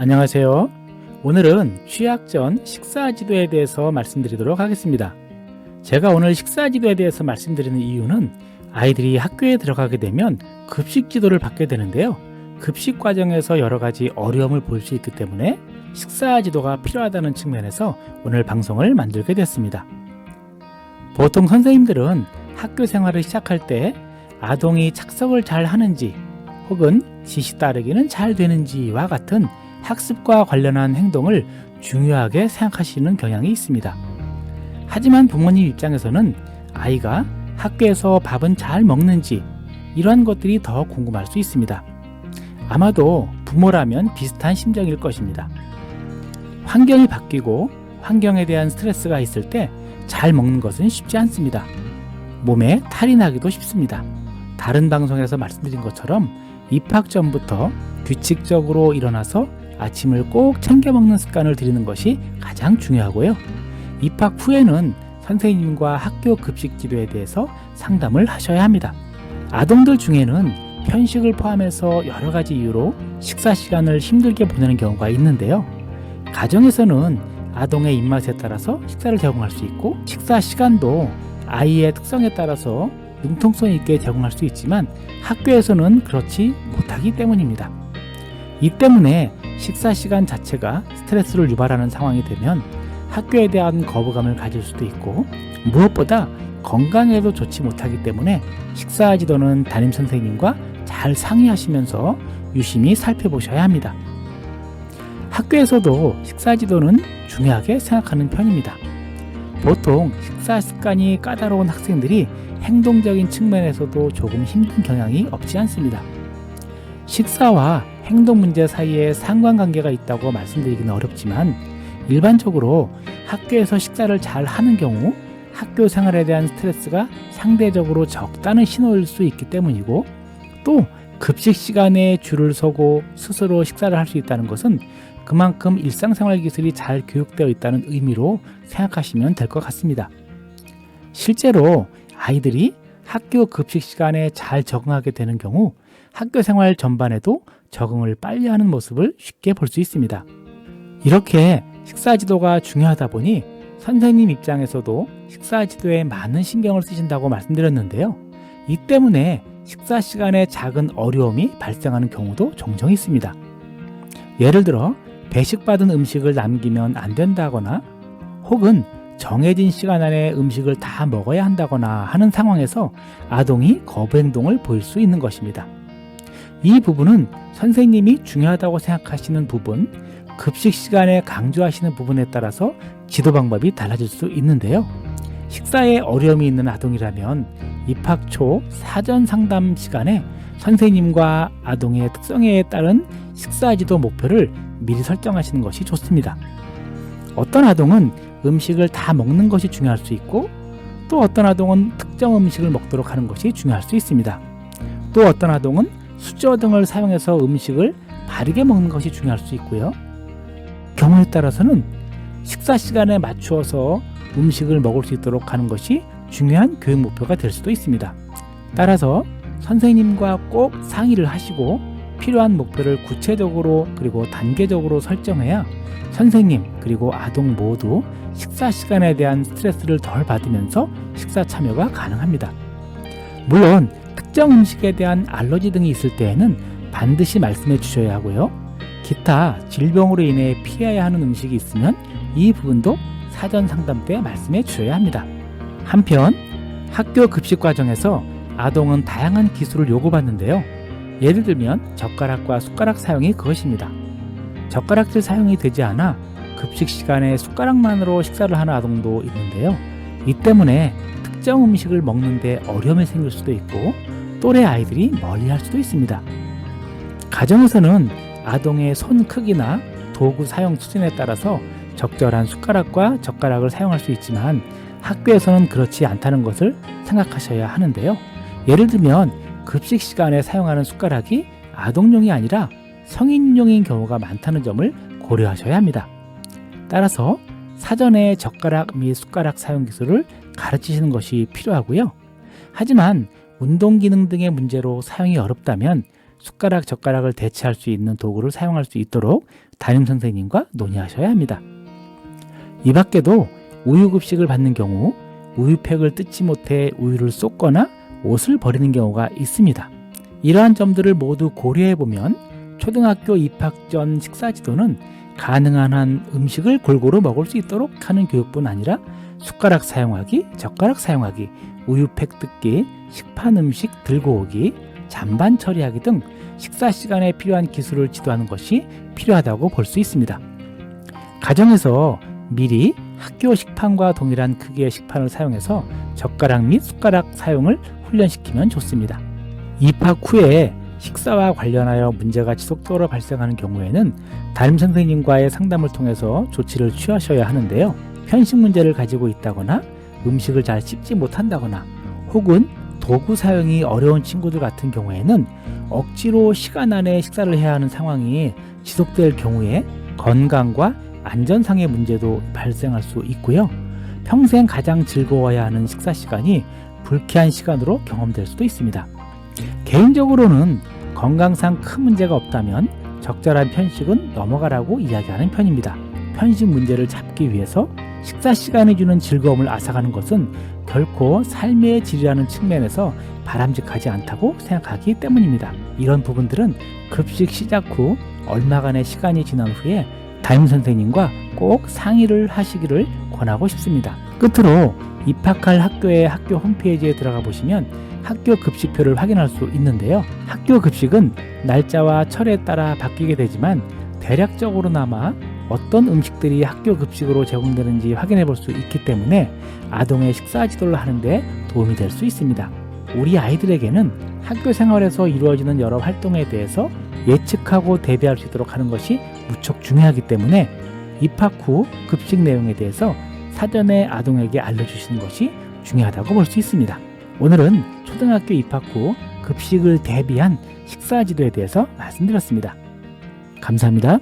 안녕하세요. 오늘은 취약 전 식사 지도에 대해서 말씀드리도록 하겠습니다. 제가 오늘 식사 지도에 대해서 말씀드리는 이유는 아이들이 학교에 들어가게 되면 급식 지도를 받게 되는데요. 급식 과정에서 여러 가지 어려움을 볼 수 있기 때문에 식사 지도가 필요하다는 측면에서 오늘 방송을 만들게 됐습니다. 보통 선생님들은 학교 생활을 시작할 때 아동이 착석을 잘 하는지 혹은 지시 따르기는 잘 되는지와 같은 학습과 관련한 행동을 중요하게 생각하시는 경향이 있습니다. 하지만 부모님 입장에서는 아이가 학교에서 밥은 잘 먹는지 이러한 것들이 더 궁금할 수 있습니다. 아마도 부모라면 비슷한 심정일 것입니다. 환경이 바뀌고 환경에 대한 스트레스가 있을 때 잘 먹는 것은 쉽지 않습니다. 몸에 탈이 나기도 쉽습니다. 다른 방송에서 말씀드린 것처럼 입학 전부터 규칙적으로 일어나서 아침을 꼭 챙겨 먹는 습관을 들이는 것이 가장 중요하고요. 입학 후에는 선생님과 학교 급식 지도에 대해서 상담을 하셔야 합니다. 아동들 중에는 편식을 포함해서 여러 가지 이유로 식사 시간을 힘들게 보내는 경우가 있는데요. 가정에서는 아동의 입맛에 따라서 식사를 제공할 수 있고 식사 시간도 아이의 특성에 따라서 융통성 있게 제공할 수 있지만 학교에서는 그렇지 못하기 때문입니다. 이 때문에 식사 시간 자체가 스트레스를 유발하는 상황이 되면 학교에 대한 거부감을 가질 수도 있고 무엇보다 건강에도 좋지 못하기 때문에 식사 지도는 담임 선생님과 잘 상의하시면서 유심히 살펴보셔야 합니다. 학교에서도 식사 지도는 중요하게 생각하는 편입니다. 보통 식사 습관이 까다로운 학생들이 행동적인 측면에서도 조금 힘든 경향이 없지 않습니다. 식사와 행동 문제 사이에 상관관계가 있다고 말씀드리기는 어렵지만 일반적으로 학교에서 식사를 잘 하는 경우 학교 생활에 대한 스트레스가 상대적으로 적다는 신호일 수 있기 때문이고 또 급식 시간에 줄을 서고 스스로 식사를 할 수 있다는 것은 그만큼 일상생활 기술이 잘 교육되어 있다는 의미로 생각하시면 될 것 같습니다. 실제로 아이들이 학교 급식 시간에 잘 적응하게 되는 경우 학교 생활 전반에도 적응을 빨리 하는 모습을 쉽게 볼 수 있습니다. 이렇게 식사 지도가 중요하다 보니 선생님 입장에서도 식사 지도에 많은 신경을 쓰신다고 말씀드렸는데요. 이 때문에 식사 시간에 작은 어려움이 발생하는 경우도 종종 있습니다. 예를 들어 배식받은 음식을 남기면 안 된다거나 혹은 정해진 시간 안에 음식을 다 먹어야 한다거나 하는 상황에서 아동이 거부 행동을 보일 수 있는 것입니다. 이 부분은 선생님이 중요하다고 생각하시는 부분, 급식 시간에 강조하시는 부분에 따라서 지도 방법이 달라질 수 있는데요. 식사에 어려움이 있는 아동이라면 입학 초 사전 상담 시간에 선생님과 아동의 특성에 따른 식사 지도 목표를 미리 설정하시는 것이 좋습니다. 어떤 아동은 음식을 다 먹는 것이 중요할 수 있고 또 어떤 아동은 특정 음식을 먹도록 하는 것이 중요할 수 있습니다. 또 어떤 아동은 수저 등을 사용해서 음식을 바르게 먹는 것이 중요할 수 있고요. 경우에 따라서는 식사 시간에 맞추어서 음식을 먹을 수 있도록 하는 것이 중요한 교육 목표가 될 수도 있습니다. 따라서 선생님과 꼭 상의를 하시고 필요한 목표를 구체적으로 그리고 단계적으로 설정해야 선생님 그리고 아동 모두 식사 시간에 대한 스트레스를 덜 받으면서 식사 참여가 가능합니다. 물론 특정 음식에 대한 알러지 등이 있을 때에는 반드시 말씀해 주셔야 하고요. 기타 질병으로 인해 피해야 하는 음식이 있으면 이 부분도 사전 상담 때 말씀해 주셔야 합니다. 한편 학교 급식 과정에서 아동은 다양한 기술을 요구받는데요. 예를 들면 젓가락과 숟가락 사용이 그것입니다. 젓가락질 사용이 되지 않아 급식 시간에 숟가락만으로 식사를 하는 아동도 있는데요. 이 때문에 특정 음식을 먹는데 어려움이 생길 수도 있고 또래 아이들이 멀리 할 수도 있습니다. 가정에서는 아동의 손 크기나 도구 사용 수준에 따라서 적절한 숟가락과 젓가락을 사용할 수 있지만 학교에서는 그렇지 않다는 것을 생각하셔야 하는데요. 예를 들면 급식 시간에 사용하는 숟가락이 아동용이 아니라 성인용인 경우가 많다는 점을 고려하셔야 합니다. 따라서 사전에 젓가락 및 숟가락 사용 기술을 가르치시는 것이 필요하고요. 하지만 운동 기능 등의 문제로 사용이 어렵다면 숟가락, 젓가락을 대체할 수 있는 도구를 사용할 수 있도록 담임 선생님과 논의하셔야 합니다. 이 밖에도 우유 급식을 받는 경우 우유팩을 뜯지 못해 우유를 쏟거나 옷을 버리는 경우가 있습니다. 이러한 점들을 모두 고려해 보면 초등학교 입학 전 식사 지도는 가능한 한 음식을 골고루 먹을 수 있도록 하는 교육뿐 아니라 숟가락 사용하기, 젓가락 사용하기, 우유팩 뜯기, 식판 음식 들고 오기, 잔반 처리하기 등 식사 시간에 필요한 기술을 지도하는 것이 필요하다고 볼 수 있습니다. 가정에서 미리 학교 식판과 동일한 크기의 식판을 사용해서 젓가락 및 숟가락 사용을 훈련시키면 좋습니다. 입학 후에 식사와 관련하여 문제가 지속적으로 발생하는 경우에는 담임 선생님과의 상담을 통해서 조치를 취하셔야 하는데요. 편식 문제를 가지고 있다거나 음식을 잘 씹지 못한다거나 혹은 도구 사용이 어려운 친구들 같은 경우에는 억지로 시간 안에 식사를 해야 하는 상황이 지속될 경우에 건강과 안전상의 문제도 발생할 수 있고요. 평생 가장 즐거워야 하는 식사 시간이 불쾌한 시간으로 경험될 수도 있습니다. 개인적으로는 건강상 큰 문제가 없다면 적절한 편식은 넘어가라고 이야기하는 편입니다. 편식 문제를 잡기 위해서 식사 시간이 주는 즐거움을 앗아가는 것은 결코 삶의 질이라는 측면에서 바람직하지 않다고 생각하기 때문입니다. 이런 부분들은 급식 시작 후 얼마간의 시간이 지난 후에 담임 선생님과 꼭 상의를 하시기를 권하고 싶습니다. 끝으로 입학할 학교의 학교 홈페이지에 들어가 보시면 학교 급식표를 확인할 수 있는데요. 학교 급식은 날짜와 철에 따라 바뀌게 되지만 대략적으로나마 어떤 음식들이 학교 급식으로 제공되는지 확인해 볼 수 있기 때문에 아동의 식사 지도를 하는데 도움이 될 수 있습니다. 우리 아이들에게는 학교 생활에서 이루어지는 여러 활동에 대해서 예측하고 대비할 수 있도록 하는 것이 무척 중요하기 때문에 입학 후 급식 내용에 대해서 사전에 아동에게 알려주시는 것이 중요하다고 볼 수 있습니다. 오늘은 초등학교 입학 후 급식을 대비한 식사 지도에 대해서 말씀드렸습니다. 감사합니다.